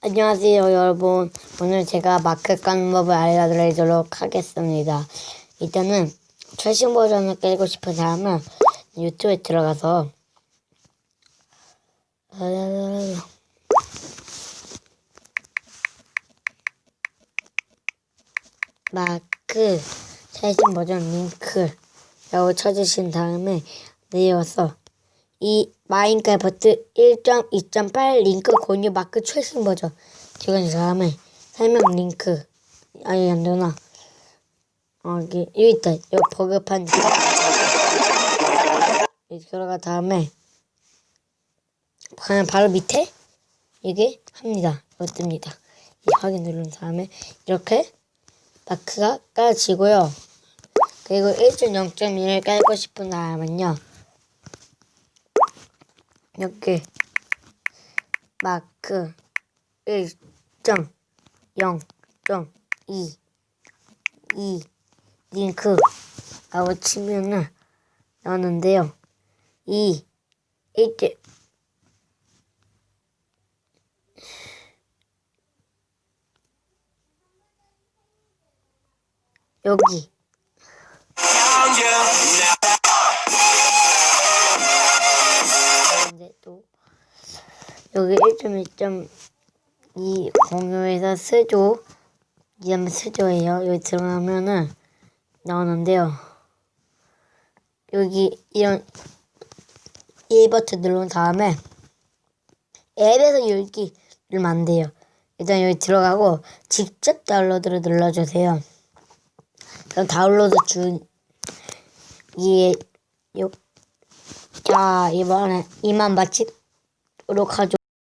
안녕하세요 여러분. 오늘 제가 마크 까는 법을 알려드리도록 하겠습니다. 일단은 최신 버전을 깨고 싶은 사람은 유튜브에 들어가서 마크 최신 버전 링크라고 쳐주신 다음에 내려와서 이 마인크래프트 1.2.8 링크 공유 마크 최신 버전. 지금 다음에 설명 링크. 아니 안 되나? 어 여기 여기 있다. 여기 버그판. 여기 들어가 다음에 그냥 바로 밑에 이게 합니다. 이거 뜹니다. 이 확인 누른 다음에 이렇게 마크가 깔아지고요. 그리고 1.0.1을 깔고 싶은 사람은요 이렇게 마크 1.0.2 이 링크 라고 치면은 나오는데요. 이 이제 여기 여기 1.2.2 공유에서 스조 이하면 스조예요. 여기 들어가면은 나오는데요. 여기 이런 1 버튼 누른 다음에 앱에서 열기 누르면 안 돼요. 일단 여기 들어가고 직접 다운로드를 눌러주세요. 그럼 다운로드 중 이에 요 자, 이번에 이만 마치도록 하죠.